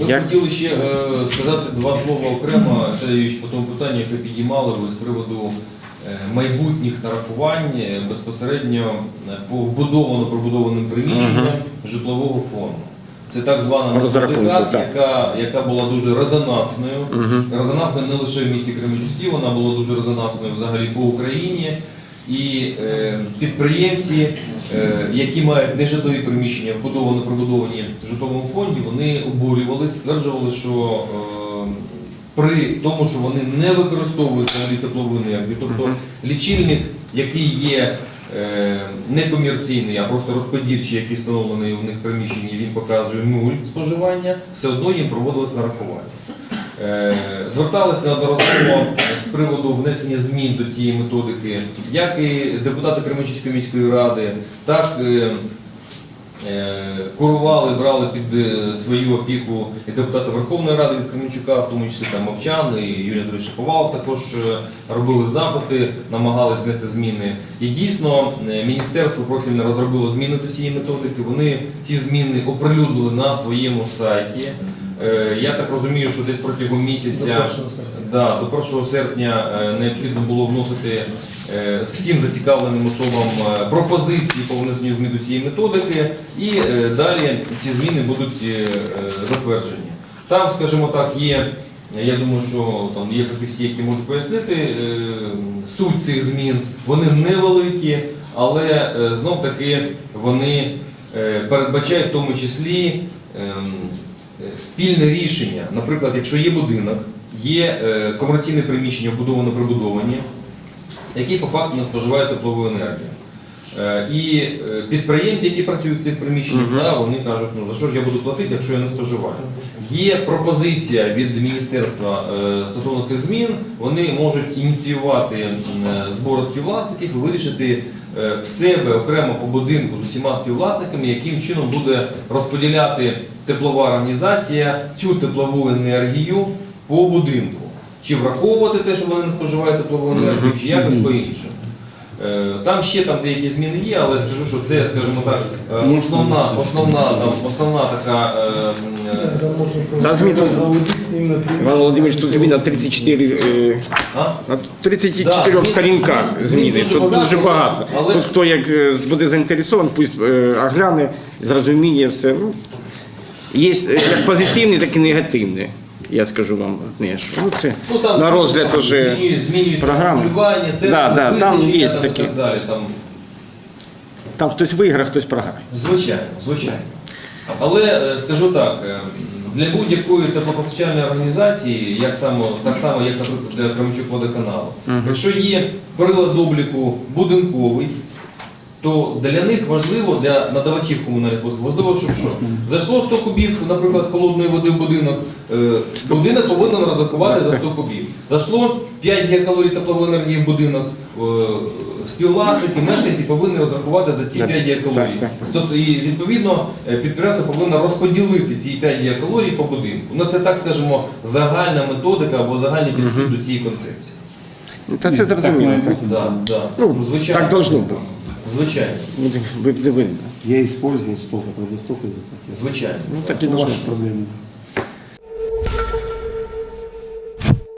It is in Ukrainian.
Ми Як? хотіли ще е, сказати два слова окремо, по тому питанню, яке підіймали ви з приводу е, майбутніх нарахувань е, безпосередньо е, по вбудовано пробудованим приміщенням житлового фонду. Це так звана методика, яка, яка була дуже резонансною. Мгм. Резонансною не лише в місті Кременчуці, вона була дуже резонансною взагалі по Україні. І е, підприємці, е, які мають нежитлові приміщення, вбудовано прибудовані в житловому фонді, вони обурювалися, стверджували, що е, при тому, що вони не використовують взагалі теплову енергію, тобто лічильник, який є е, некомерційний, а просто розподільчий, який встановлений у них приміщенні, він показує нуль споживання, все одно їм проводилось нарахування. Е, Звертались неодноразово з приводу внесення змін до цієї методики, як і депутати Кременчуцької міської ради, так е, е, курували, брали під е, свою опіку і депутати Верховної Ради від Кременчука, в тому числі там Мовчан і Юрій Анатолійович Шаповал також е, робили запити, намагались внести зміни. І дійсно е, міністерство профільне розробило зміни до цієї методики. Вони ці зміни оприлюднили на своєму сайті. Е, Я так розумію, що десь протягом місяця да, до 1 серпня е, необхідно було вносити е, всім зацікавленим особам пропозиції по внесенню змін до цієї методики, і далі ці зміни будуть затверджені. Там, скажімо так, є. Я думаю, що там є фахівці, які можуть пояснити суть цих змін. Вони невеликі, але знов таки вони передбачають в тому числі ем, спільне рішення. Наприклад, якщо є будинок, є е, комерційне приміщення, вбудовано прибудовані, які по факту не споживають теплову енергію. Е, І е, підприємці, які працюють в цих приміщеннях, Мгм. да, вони кажуть, ну за що ж я буду платити, якщо я не споживаю. Є пропозиція від міністерства стосовно цих змін. Вони можуть ініціювати збори співвласників і вирішити в себе окремо по будинку з усіма співвласниками, яким чином буде розподіляти теплова організація цю теплову енергію по будинку. Чи враховувати те, що вони не споживають теплову енергію, чи якось по-іншому. Е, Там ще там деякі зміни є, але скажу, що це, скажімо так, е, основна, основна, там, основна така е, Та змін тут, Іван Володимирович, тут зміна 34, е, а? на 34 Да, сторінках зміни. дуже Тут багато, дуже багато. але- Тут хто як буде заінтересований, пусть е, огляне, зрозуміє все. Ну, є е, як позитивні, так і негативні. Я скажу вам одне, що ну, це Ну, там, на розгляд там уже програми. термін, Да, да, там є такі. так далі. Там, там хтось виграє, хтось програє. Звичайно, звичайно. Але е, скажу так, е, для будь-якої теплопостачальної організації, як само, так само, як, наприклад, для Кременчук водоканалу, якщо є прилад обліку будинковий, то для них важливо, для надавачів комунальних послуг, важливо, щоб що? Зайшло 100 кубів, наприклад, холодної води в будинок, е, будинок повинен розрахувати за 100 кубів. Зайшло 5 гігакалорій теплової енергії в будинок, е, співвласники, мешканці повинні розрахувати за ці 5 гігакалорій. так, І відповідно е, підприємство повинно розподілити ці 5 гігакалорій по будинку. Ну це так скажемо загальна методика або загальний підхід до цієї концепції. Ну, Та це зрозуміло. Так. Да, да. Ну, звичайно. так должно бути. Звичайно. Я использую столько, тогда столько языка. звичайно. Ну так должно ваши проблемы.